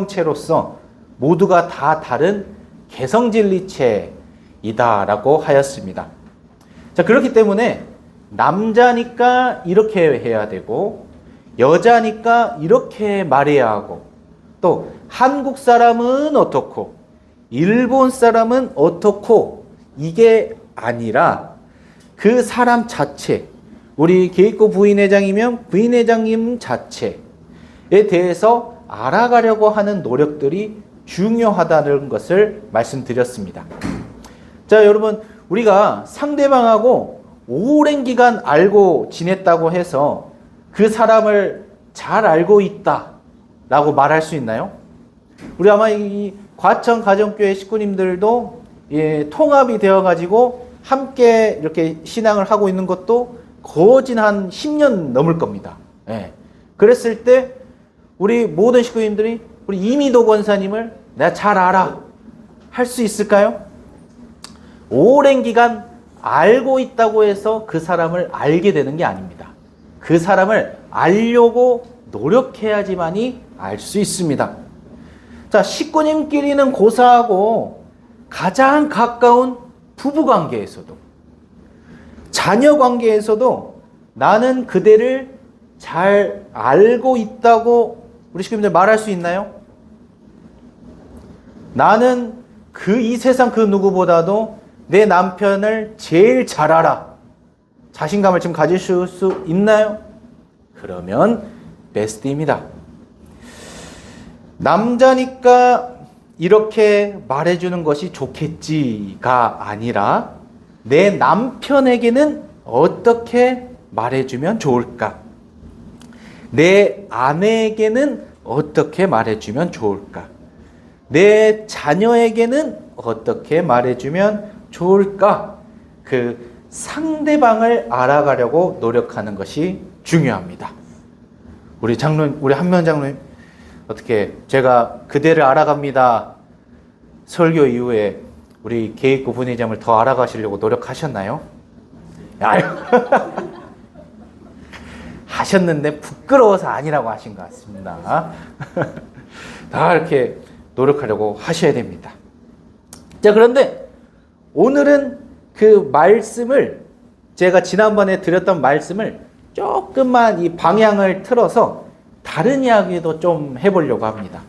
성체로서 모두가 다 다른 개성 진리체이다라고 하였습니다. 자, 그렇기 때문에 남자니까 이렇게 해야 되고 여자니까 이렇게 말해야 하고 또 한국 사람은 어떻고 일본 사람은 어떻고 이게 아니라 그 사람 자체 우리 계획고 부인회장이면 부인회장님 자체에 대해서 알아가려고 하는 노력들이 중요하다는 것을 말씀드렸습니다. 자, 여러분, 우리가 상대방하고 오랜 기간 알고 지냈다고 해서 그 사람을 잘 알고 있다 라고 말할 수 있나요? 우리 아마 이 과천 가정교회 식구님들도 예, 통합이 되어 가지고 함께 이렇게 신앙을 하고 있는 것도 거진 한 10년 넘을 겁니다. 예. 그랬을 때 우리 모든 식구님들이 우리 이미도 권사님을 내가 잘 알아 할 수 있을까요? 오랜 기간 알고 있다고 해서 그 사람을 알게 되는 게 아닙니다. 그 사람을 알려고 노력해야지만이 알 수 있습니다. 자, 식구님끼리는 고사하고 가장 가까운 부부 관계에서도 자녀 관계에서도 나는 그대를 잘 알고 있다고 우리 식구님들 말할 수 있나요? 나는 그 이 세상 그 누구보다도 내 남편을 제일 잘 알아. 자신감을 지금 가지실 수 있나요? 그러면 베스트입니다. 남자니까 이렇게 말해주는 것이 좋겠지가 아니라 내 남편에게는 어떻게 말해주면 좋을까? 내 아내에게는 어떻게 말해주면 좋을까? 내 자녀에게는 어떻게 말해주면 좋을까? 그 상대방을 알아가려고 노력하는 것이 중요합니다. 우리 장로님, 우리 한면 장로님, 어떻게 제가 그대를 알아갑니다. 설교 이후에 우리 계획부 분회장을 더 알아가시려고 노력하셨나요? 아유. 하셨는데 부끄러워서 아니라고 하신 것 같습니다. 다 이렇게 노력하려고 하셔야 됩니다. 자, 그런데 오늘은 그 말씀을 제가 지난번에 드렸던 말씀을 조금만 이 방향을 틀어서 다른 이야기도 좀 해보려고 합니다.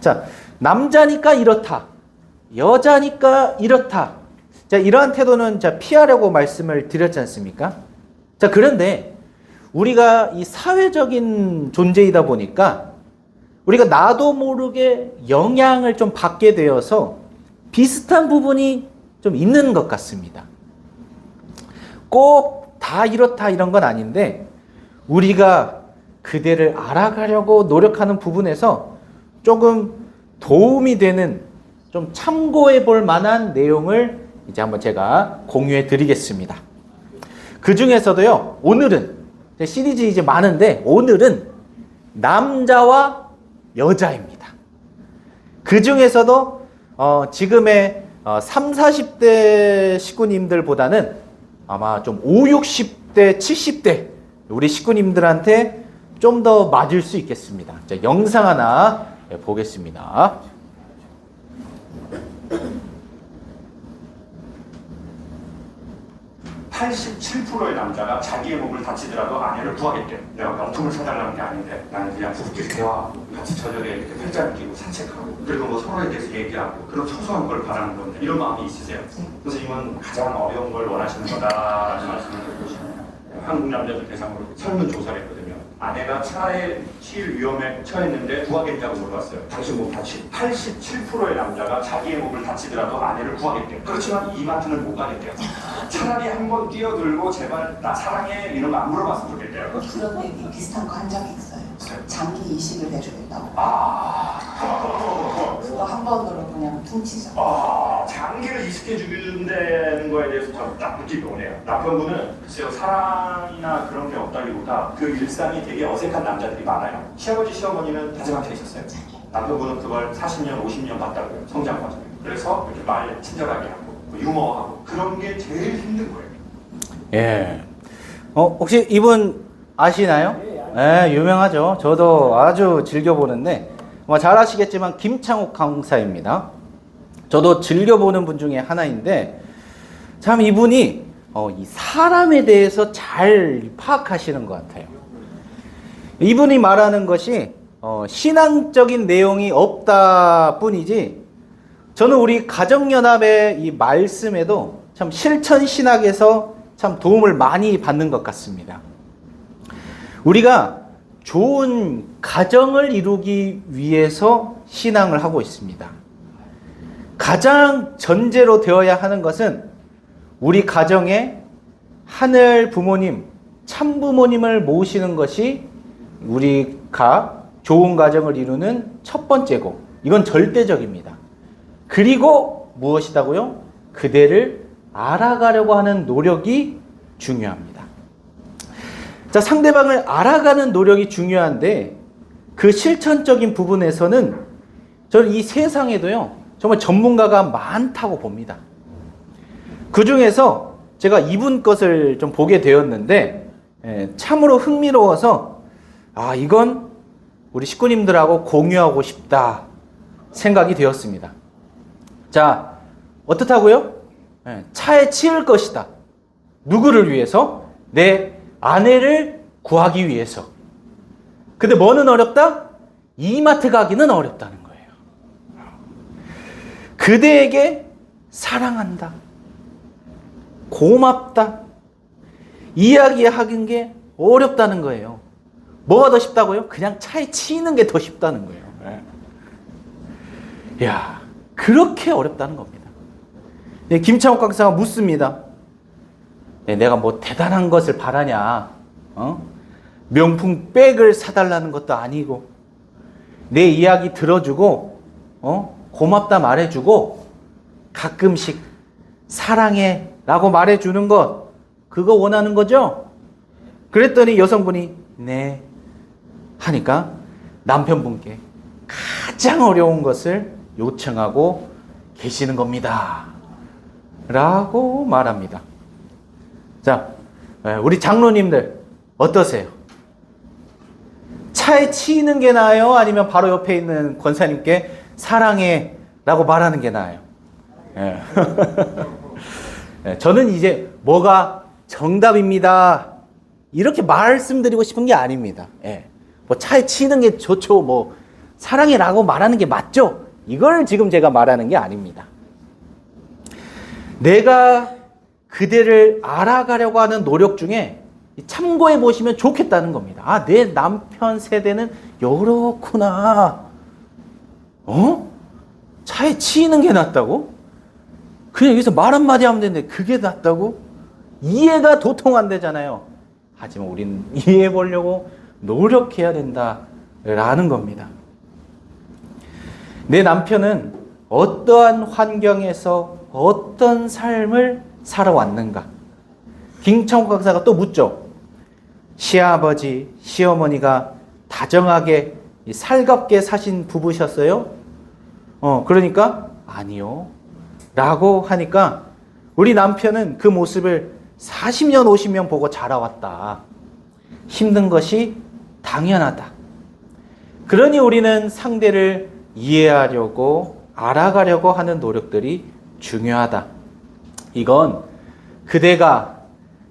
자, 남자니까 이렇다. 여자니까 이렇다. 자, 이러한 태도는 자, 피하려고 말씀을 드렸지 않습니까? 자, 그런데 우리가 이 사회적인 존재이다 보니까 우리가 나도 모르게 영향을 좀 받게 되어서 비슷한 부분이 좀 있는 것 같습니다. 꼭 다 이렇다 이런 건 아닌데 우리가 그대를 알아가려고 노력하는 부분에서 조금 도움이 되는 좀 참고해 볼 만한 내용을 이제 한번 제가 공유해 드리겠습니다. 그 중에서도요, 오늘은 시리즈 이제 많은데 오늘은 남자와 여자입니다. 그 중에서도 어, 지금의 어, 3, 40대 식구님들보다는 아마 좀 5, 60대, 70대 우리 식구님들한테 좀 더 맞을 수 있겠습니다. 자, 영상 하나 보겠습니다. 87%의 남자가 자기의 몸을 다치더라도 아내를 구하겠대요. 내가 명품을 사달라는 게 아닌데 나는 그냥 부부끼리 대화하고 같이 저녁에 이렇게 팔짱 끼고 산책하고 그리고 뭐 서로에 대해서 얘기하고 그런 소소한 걸 바라는 건데 이런 마음이 있으세요? 선생님은 가장 어려운 걸 원하시는 거다라는 말씀을 드리고 싶네요. 한국 남자들 대상으로 설문조사를 했거든요. 아내가 차에 치일 위험에 처했는데 구하겠냐고 물어봤어요. 당신 몸 다치. 87%의 남자가 자기의 몸을 다치더라도 아내를 구하겠대요. 그렇지만 이마트는 못 가겠대요. 차라리 한 번 뛰어들고 제발 나 사랑해 이런 거 안 물어봤으면 좋겠대요. 그런 얘기 비슷한 거 한 적이 있어요. 장기 이식을 해주겠다고. 아, 그거 한 번으로 그냥 퉁치죠. 아, 장기를 이식해 주는다는 거에 대해서 저딱 느낌이 오네요. 남편분은 글쎄요 사랑이나 그런 게 없다기보다 그 일상이 되게 어색한 남자들이 많아요. 시아버지 시어머니는 다정하게 있었어요. 남편분은 그걸 40년, 50년 봤다고요. 성장 과정에. 그래서 이렇게 말 친절하게 하고 뭐 유머하고 그런 게 제일 힘든 거예요. 예. 어, 혹시 이분 아시나요? 예, 유명하죠. 저도 아주 즐겨 보는데, 뭐 잘 아시겠지만, 김창욱 강사입니다. 저도 즐겨보는 분 중에 하나인데, 참 이분이, 어, 이 사람에 대해서 잘 파악하시는 것 같아요. 이분이 말하는 것이, 어, 신앙적인 내용이 없다 뿐이지, 저는 우리 가정연합의 이 말씀에도 참 실천 신학에서 참 도움을 많이 받는 것 같습니다. 우리가 좋은 가정을 이루기 위해서 신앙을 하고 있습니다. 가장 전제로 되어야 하는 것은 우리 가정에 하늘 부모님, 참 부모님을 모시는 것이 우리가 좋은 가정을 이루는 첫 번째고, 이건 절대적입니다. 그리고 무엇이다고요? 그대를 알아가려고 하는 노력이 중요합니다. 자, 상대방을 알아가는 노력이 중요한데 그 실천적인 부분에서는 저는 이 세상에도요, 정말 전문가가 많다고 봅니다. 그 중에서 제가 이분 것을 좀 보게 되었는데, 예, 참으로 흥미로워서, 아, 이건 우리 식구님들하고 공유하고 싶다 생각이 되었습니다. 자, 어떻다고요? 예, 차에 치일 것이다. 누구를 위해서? 내 아내를 구하기 위해서. 근데 뭐는 어렵다? 이마트 가기는 어렵다는 거예요. 그대에게 사랑한다. 고맙다. 이야기하는 게 어렵다는 거예요. 뭐가 더 쉽다고요? 그냥 차에 치이는 게 더 쉽다는 거예요. 예. 야, 그렇게 어렵다는 겁니다. 네, 김창욱 강사가 묻습니다. 네, 내가 뭐 대단한 것을 바라냐? 어? 명품 백을 사달라는 것도 아니고, 내 이야기 들어주고, 어? 고맙다 말해주고, 가끔씩 사랑해 라고 말해주는 것, 그거 원하는 거죠? 그랬더니 여성분이, 네. 하니까 남편분께 가장 어려운 것을 요청하고 계시는 겁니다. 라고 말합니다. 자, 예, 우리 장로님들 어떠세요? 차에 치이는 게 나아요? 아니면 바로 옆에 있는 권사님께 사랑해 라고 말하는 게 나아요? 예. 예, 저는 이제 뭐가 정답입니다. 이렇게 말씀드리고 싶은 게 아닙니다. 예. 뭐 차에 치는 게 좋죠. 뭐 사랑해라고 말하는 게 맞죠. 이걸 지금 제가 말하는 게 아닙니다. 내가 그대를 알아가려고 하는 노력 중에 참고해 보시면 좋겠다는 겁니다. 아, 내 남편 세대는 이렇구나. 어? 차에 치이는 게 낫다고? 그냥 여기서 말 한마디 하면 되는데 그게 낫다고? 이해가 도통 안 되잖아요. 하지만 우리는 이해해 보려고 노력해야 된다라는 겁니다. 내 남편은 어떠한 환경에서 어떤 삶을 살아왔는가? 김청국 강사가 또 묻죠. 시아버지, 시어머니가 다정하게 살갑게 사신 부부셨어요? 어, 그러니까 아니요. 라고 하니까 우리 남편은 그 모습을 40년, 50년 보고 자라왔다. 힘든 것이 당연하다. 그러니 우리는 상대를 이해하려고 알아가려고 하는 노력들이 중요하다. 이건 그대가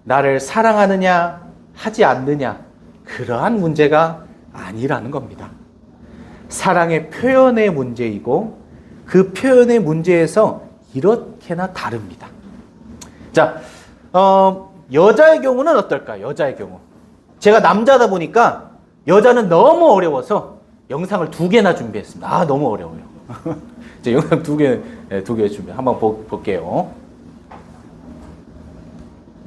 나를 사랑하느냐 하지 않느냐 그러한 문제가 아니라는 겁니다. 사랑의 표현의 문제이고 그 표현의 문제에서 이렇게나 다릅니다. 자, 어, 여자의 경우는 어떨까? 여자의 경우. 제가 남자다 보니까 여자는 너무 어려워서 영상을 두 개나 준비했습니다. 아, 너무 어려워요. 이제 영상 두 개, 네, 두개 준비. 한번 보, 볼게요.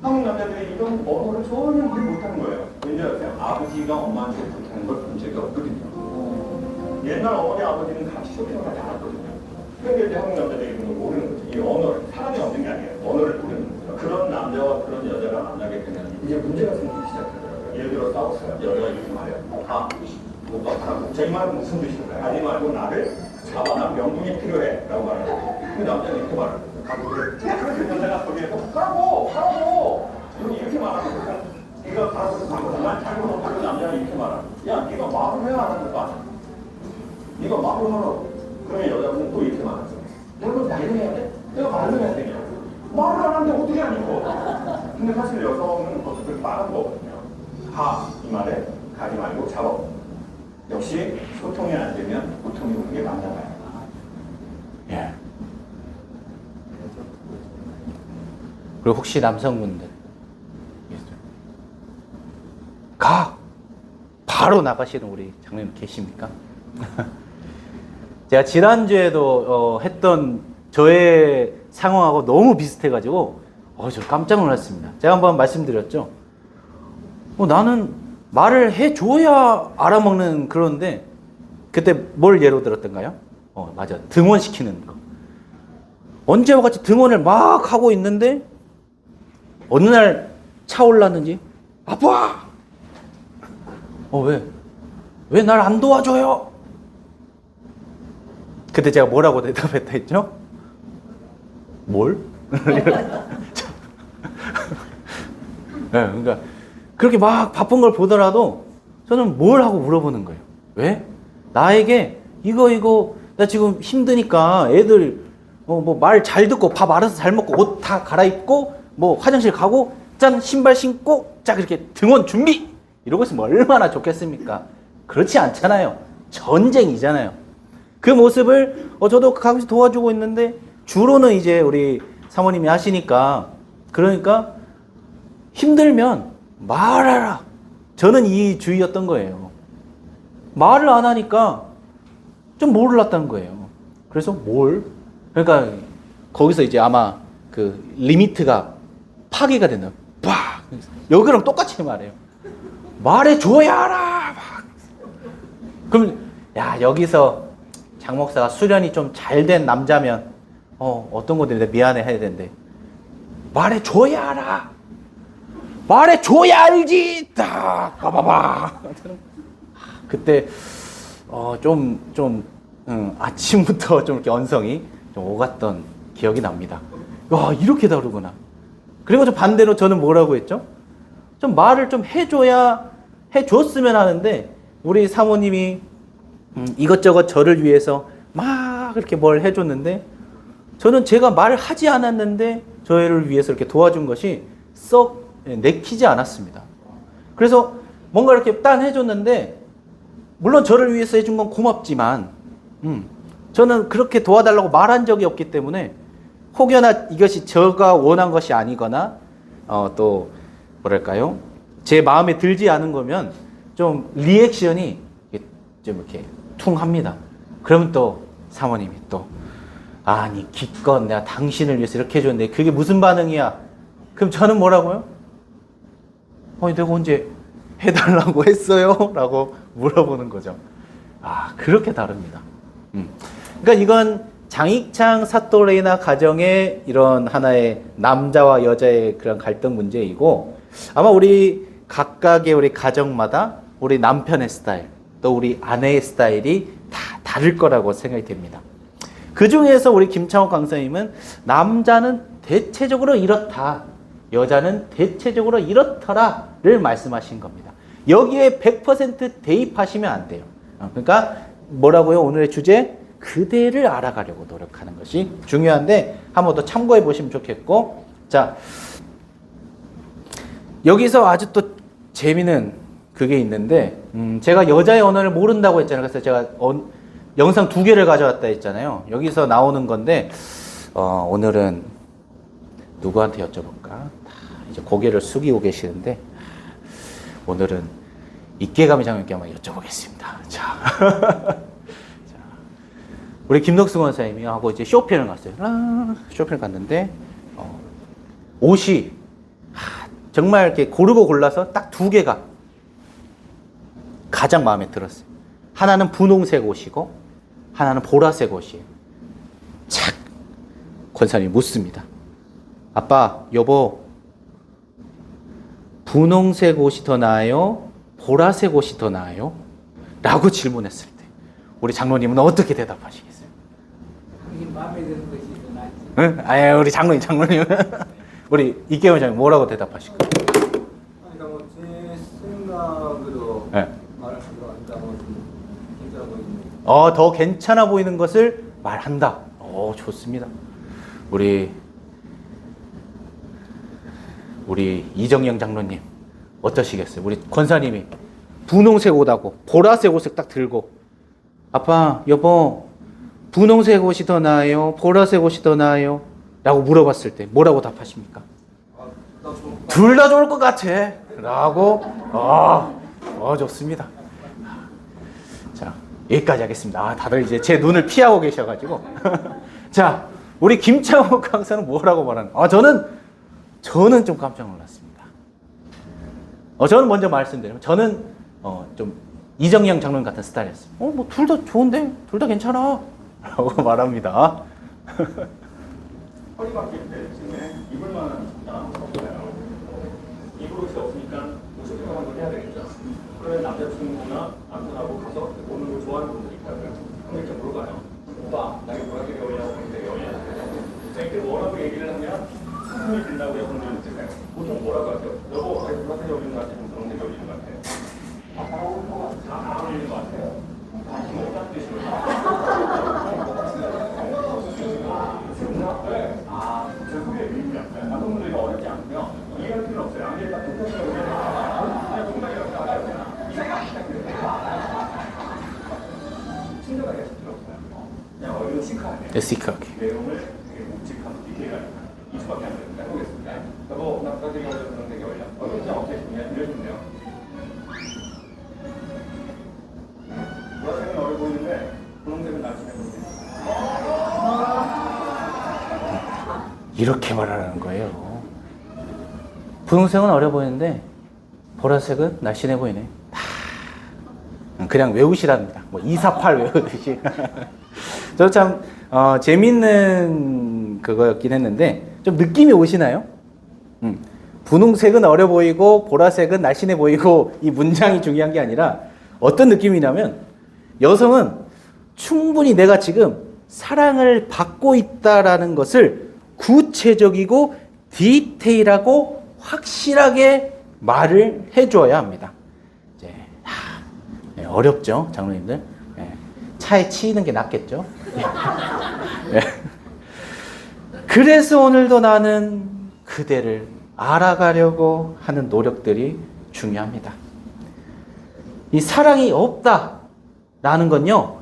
한국 남자들이 이런 언어를 전혀 못하는 거예요. 아세요? 아버지가 엄마한테 못하는 걸 본 적이 없거든요. 옛날 어머니 아버지는 같이 쇼핑을 다 알았거든요. 근데 이제 한국 남자들이 이런 걸 모르는 거죠. 이 언어를 사람이 없는 게 아니에요. 언어를 모르는 거죠. 그런 남자와 그런 여자가 만나게 되면 이제 문제가 생기기 시작하더라고요. 예를 들어 싸웠어요. 여자가 이렇게 말해요. 아, 오빠 가라고. 저이 말은 무슨 뜻인가요? 아니 말고 나를 잡아. 나 명분이 필요해. 라고 말하는 그 남자는 이렇게 말하는 거예요. 가고를. 그래서 여자가 거기에서 가라고! 가라고! 이렇게 말하는 거예요. 네가 가서 잠깐만 잘못 못하는 남자가 이렇게 말하. 야, 네가 말을 해야 안 하는 거 아니야? 네가 말을 하라고. 그러면 여자분은 또 이렇게 말하죠. 내가 말을 해야 돼? 내가 말을 해야 되냐? 말을 안 하는데 어떻게 하니까? 근데 사실 여성은 어떻게 빠른 거거든요. 가, 이 말에 가지 말고 잡아. 역시 소통이 안 되면 고통이 오는 게 남자가요. 예. 그리고 혹시 남성분들 가 바로 나가시는 우리 장님 계십니까? 제가 지난주에도 어, 했던 저의 상황하고 너무 비슷해가지고 어, 저 깜짝 놀랐습니다. 제가 한번 말씀드렸죠. 어, 나는 말을 해줘야 알아먹는 그런데 그때 뭘 예로 들었던가요? 어, 맞아. 등원시키는 거. 언제와 같이 등원을 막 하고 있는데 어느 날 차올랐는지 아빠 어 왜? 왜 날 안 도와줘요? 그때 제가 뭐라고 대답했다 했죠? 뭘? 네, 그러니까 그렇게 막 바쁜 걸 보더라도 저는 뭘 하고 물어보는 거예요. 왜? 나에게 이거 이거 나 지금 힘드니까 애들 어, 뭐말 잘 듣고 밥 알아서 잘 먹고 옷 다 갈아입고 뭐 화장실 가고 짠 신발 신고 자 그렇게 등원 준비 이러고 있으면 얼마나 좋겠습니까? 그렇지 않잖아요. 전쟁이잖아요. 그 모습을 어, 저도 가끔씩 도와주고 있는데 주로는 이제 우리 사모님이 하시니까 그러니까 힘들면 말하라. 저는 이 주의였던 거예요. 말을 안 하니까 좀 몰랐다는 거예요. 그래서 뭘? 그러니까 거기서 이제 아마 그 리미트가 파괴가 되는 빡 여기랑 똑같이 말해요. 말해 줘야 알아. 막. 그럼 야 여기서 장 목사가 수련이 좀 잘 된 남자면 어 어떤 것들이 미안해 해야 되는데 말해 줘야 알아. 말해 줘야 알지. 딱 봐봐봐. 그때 어, 어좀좀 음, 아침부터 좀 이렇게 언성이 좀 오갔던 기억이 납니다. 와 이렇게 다르구나. 그리고 저 반대로 저는 뭐라고 했죠? 좀 말을 좀 해줘야 해줬으면 하는데 우리 사모님이 음, 이것저것 저를 위해서 막 이렇게 뭘 해줬는데 저는 제가 말을 하지 않았는데 저를 위해서 이렇게 도와준 것이 썩 내키지 않았습니다. 그래서 뭔가 이렇게 딴 해줬는데 물론 저를 위해서 해준 건 고맙지만 음, 저는 그렇게 도와달라고 말한 적이 없기 때문에 혹여나 이것이 제가 원한 것이 아니거나 어, 또 뭐랄까요 제 마음에 들지 않은 거면 좀 리액션이 좀 이렇게 퉁 합니다. 그러면 또 사모님이 또 아니 기껏 내가 당신을 위해서 이렇게 해줬는데 그게 무슨 반응이야? 그럼 저는 뭐라고요? 아니 내가 언제 해달라고 했어요? 라고 물어보는 거죠. 아 그렇게 다릅니다. 음. 그러니까 이건 장익창 사또레이나 가정의 이런 하나의 남자와 여자의 그런 갈등 문제이고 아마 우리 각각의 우리 가정마다 우리 남편의 스타일 또 우리 아내의 스타일이 다 다를 거라고 생각이 됩니다. 그 중에서 우리 김창호 강사님은 남자는 대체적으로 이렇다. 여자는 대체적으로 이렇더라를 말씀하신 겁니다. 여기에 100% 대입하시면 안 돼요. 어, 그러니까 뭐라고요? 오늘의 주제 그대를 알아가려고 노력하는 것이 중요한데 한 번 더 참고해 보시면 좋겠고 자 여기서 아주 또 재미는 그게 있는데 음, 제가 여자의 언어를 모른다고 했잖아요. 그래서 제가 어, 영상 두 개를 가져왔다 했잖아요. 여기서 나오는 건데 어, 오늘은 누구한테 여쭤볼까? 다 이제 고개를 숙이고 계시는데 오늘은 입계감의 장님께 한번 여쭤보겠습니다. 자, 자, 우리 김덕승 원사님이 하고 이제 쇼핑을 갔어요. 아, 쇼핑을 갔는데 어, 옷이 하, 정말 이렇게 고르고 골라서 딱 두 개가 가장 마음에 들었어요. 하나는 분홍색 옷이고 하나는 보라색 옷이에요. 착 권사님이 묻습니다. 아빠, 여보, 분홍색 옷이 더 나아요? 보라색 옷이 더 나아요? 라고 질문했을 때 우리 장로님은 어떻게 대답하시겠어요? 마음에 드는 것이 더 낫지. 응? 아예 우리 장로님, 장로님. 우리 이계원 장님 뭐라고 대답하실까요? 그러니까 뭐제 어, 더 괜찮아 보이는 것을 말한다. 어, 좋습니다. 우리 우리 이정영 장로님 어떠시겠어요? 우리 권사님이 분홍색 옷하고 보라색 옷을 딱 들고 아빠, 여보, 분홍색 옷이 더 나아요? 보라색 옷이 더 나아요? 라고 물어봤을 때 뭐라고 답하십니까? 둘 다 좋을 것 같아. 라고, 아, 어, 좋습니다. 자, 여기까지 하겠습니다. 아, 다들 이제 제 눈을 피하고 계셔가지고. 자, 우리 김창호 강사는 뭐라고 말하는? 아, 저는, 저는 좀 깜짝 놀랐습니다. 어, 저는 먼저 말씀드리면, 저는, 어, 좀, 이정영 장로님 같은 스타일이었어요. 어, 뭐, 둘 다 좋은데? 둘 다 괜찮아. 라고 말합니다. 허리 바뀔 때쯤에 입을 만한 거 없어요. 입을 옷이 없으니까 옷을 한번 해야 되겠죠. 그러면 남자친구나 남편하고 가서 오는 걸 좋아하는 분들이 있다고요. 그럼 이렇게 물어봐요. 오빠, 나이 어울려? 보라색이 어울려? 자, 이렇게 뭐라고 얘기를 하면 숨이 빈다고 여성들은 있잖아요. 보통 뭐라고 하죠? 여보, 시크하게. 네, 시크하게. 내용을 되게 묵직하고 디테일하게 이 수밖에 안 됩니다. 해보겠습니다. 여보, 나 까지 걸려 그런 되게 어울려. 얼른 그냥 어깨 그냥 이러시면 돼요. 보라색은 어려 보이는데 분홍색은 날씬해 보이네. 이렇게 말하는 거예요. 분홍색은 어려 보이는데 보라색은 날씬해 보이네. 아, 그냥 외우시랍니다. 뭐 248 외우듯이. 저참 어, 재밌는 그거였긴 했는데 좀 느낌이 오시나요? 음. 분홍색은 어려 보이고 보라색은 날씬해 보이고 이 문장이 중요한 게 아니라 어떤 느낌이냐면 여성은 충분히 내가 지금 사랑을 받고 있다라는 것을 구체적이고 디테일하고 확실하게 말을 해줘야 합니다. 네, 어렵죠, 장로님들. 예, 차에 치이는 게 낫겠죠. 예. 그래서 오늘도 나는 그대를 알아가려고 하는 노력들이 중요합니다. 이 사랑이 없다라는 건요,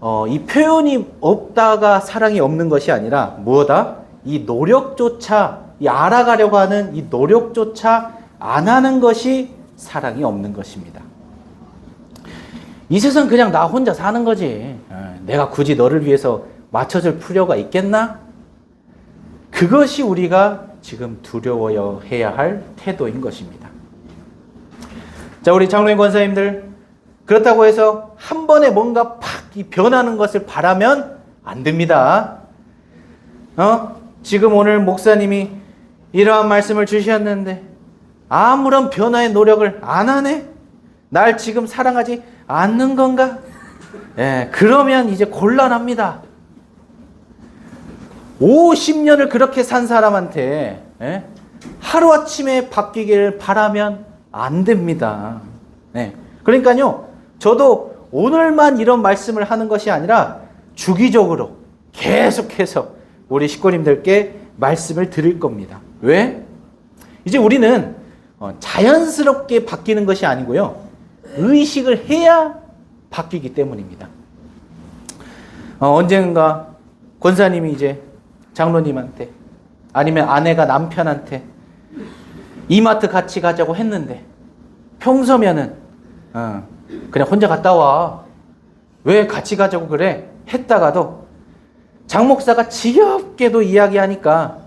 어, 이 표현이 없다가 사랑이 없는 것이 아니라 무엇다? 이 노력조차, 이 알아가려고 하는 이 노력조차 안 하는 것이 사랑이 없는 것입니다. 이 세상 그냥 나 혼자 사는 거지. 어, 내가 굳이 너를 위해서 맞춰줄 필요가 있겠나? 그것이 우리가 지금 두려워야 해야 할 태도인 것입니다. 자, 우리 장로님 권사님들, 그렇다고 해서 한 번에 뭔가 팍이 변하는 것을 바라면 안 됩니다. 어? 지금 오늘 목사님이 이러한 말씀을 주셨는데 아무런 변화의 노력을 안 하네? 날 지금 사랑하지 않는 건가? 예, 그러면 이제 곤란합니다. 50년을 그렇게 산 사람한테 예? 하루아침에 바뀌기를 바라면 안 됩니다. 네. 그러니까요, 저도 오늘만 이런 말씀을 하는 것이 아니라 주기적으로 계속해서 우리 식구님들께 말씀을 드릴 겁니다. 왜? 이제 우리는 어, 자연스럽게 바뀌는 것이 아니고요, 의식을 해야 바뀌기 때문입니다. 어, 언젠가 권사님이 이제 장로님한테 아니면 아내가 남편한테 이마트 같이 가자고 했는데 평소면은 어, 그냥 혼자 갔다 와. 왜 같이 가자고 그래? 했다가도 장 목사가 지겹게도 이야기하니까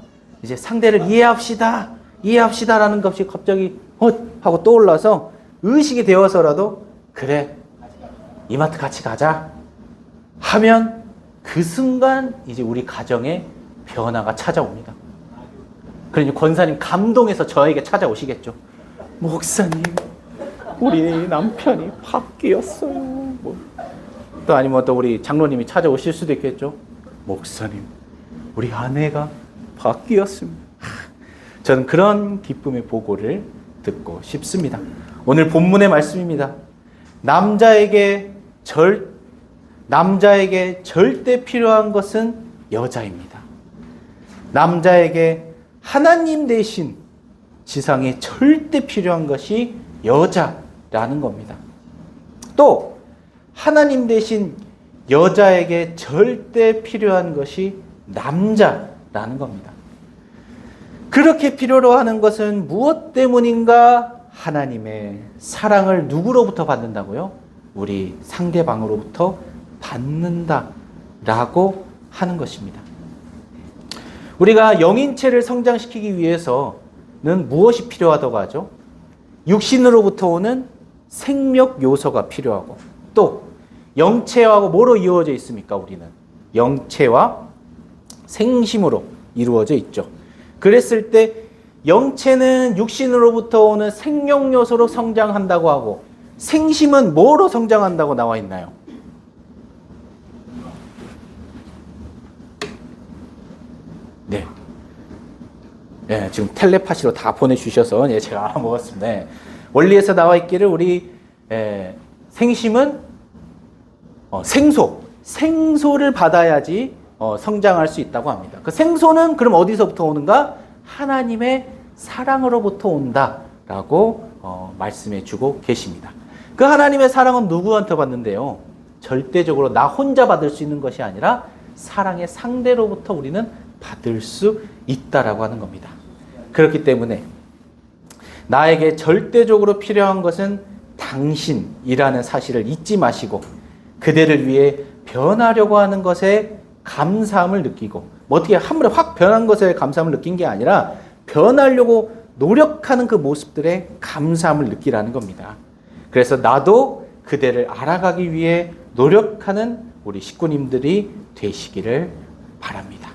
이제 상대를 이해합시다. 이해합시다라는 것이 갑자기 헛 하고 떠올라서 의식이 되어서라도 그래. 이마트 같이 가자. 하면 그 순간 이제 우리 가정에 변화가 찾아옵니다. 그러니 권사님 감동해서 저에게 찾아오시겠죠. 목사님, 우리 남편이 바뀌었어요. 뭐. 또 아니면 또 우리 장로님이 찾아오실 수도 있겠죠. 목사님, 우리 아내가 바뀌었습니다. 저는 그런 기쁨의 보고를 듣고 싶습니다. 오늘 본문의 말씀입니다. 남자에게 절 남자에게 절대 필요한 것은 여자입니다. 남자에게 하나님 대신 지상에 절대 필요한 것이 여자라는 겁니다. 또 하나님 대신 여자에게 절대 필요한 것이 남자라는 겁니다. 그렇게 필요로 하는 것은 무엇 때문인가? 하나님의 사랑을 누구로부터 받는다고요? 우리 상대방으로부터 받는다라고 하는 것입니다. 우리가 영인체를 성장시키기 위해서는 무엇이 필요하다고 하죠? 육신으로부터 오는 생명 요소가 필요하고 또 영체하고 뭐로 이루어져 있습니까? 우리는 영체와 생심으로 이루어져 있죠. 그랬을 때 영체는 육신으로부터 오는 생명 요소로 성장한다고 하고 생심은 뭐로 성장한다고 나와 있나요? 네. 네, 지금 텔레파시로 다 보내주셔서 예, 제가 알아먹었습니다. 네. 원리에서 나와 있기를 우리 예, 생심은 어, 생소, 생소를 받아야지 어, 성장할 수 있다고 합니다. 그 생소는 그럼 어디서부터 오는가? 하나님의 사랑으로부터 온다라고 어, 말씀해 주고 계십니다. 그 하나님의 사랑은 누구한테 받는데요? 절대적으로 나 혼자 받을 수 있는 것이 아니라 사랑의 상대로부터 우리는 받을 수 있다라고 하는 겁니다. 그렇기 때문에 나에게 절대적으로 필요한 것은 당신이라는 사실을 잊지 마시고 그대를 위해 변하려고 하는 것에 감사함을 느끼고 뭐 어떻게 한 번에 확 변한 것에 감사함을 느낀 게 아니라 변하려고 노력하는 그 모습들에 감사함을 느끼라는 겁니다. 그래서 나도 그대를 알아가기 위해 노력하는 우리 식구님들이 되시기를 바랍니다.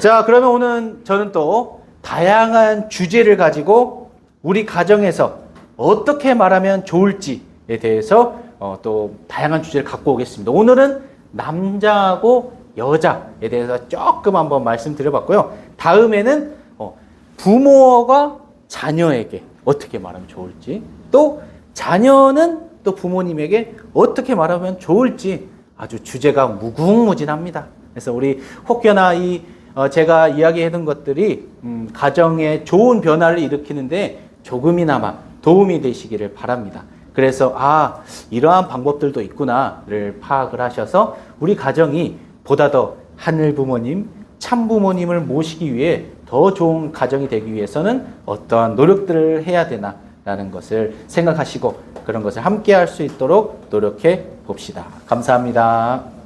자, 그러면 오늘 저는 또 다양한 주제를 가지고 우리 가정에서 어떻게 말하면 좋을지에 대해서 어, 또 다양한 주제를 갖고 오겠습니다. 오늘은 남자하고 여자에 대해서 조금 한번 말씀드려봤고요. 다음에는 어, 부모가 자녀에게 어떻게 말하면 좋을지, 또 자녀는 또 부모님에게 어떻게 말하면 좋을지 아주 주제가 무궁무진합니다. 그래서 우리 혹여나 이 어, 제가 이야기했던 것들이 음, 가정에 좋은 변화를 일으키는데 조금이나마 도움이 되시기를 바랍니다. 그래서 아 이러한 방법들도 있구나를 파악을 하셔서 우리 가정이 보다 더 하늘 부모님, 참 부모님을 모시기 위해 더 좋은 가정이 되기 위해서는 어떠한 노력들을 해야 되나라는 것을 생각하시고 그런 것을 함께 할 수 있도록 노력해 봅시다. 감사합니다.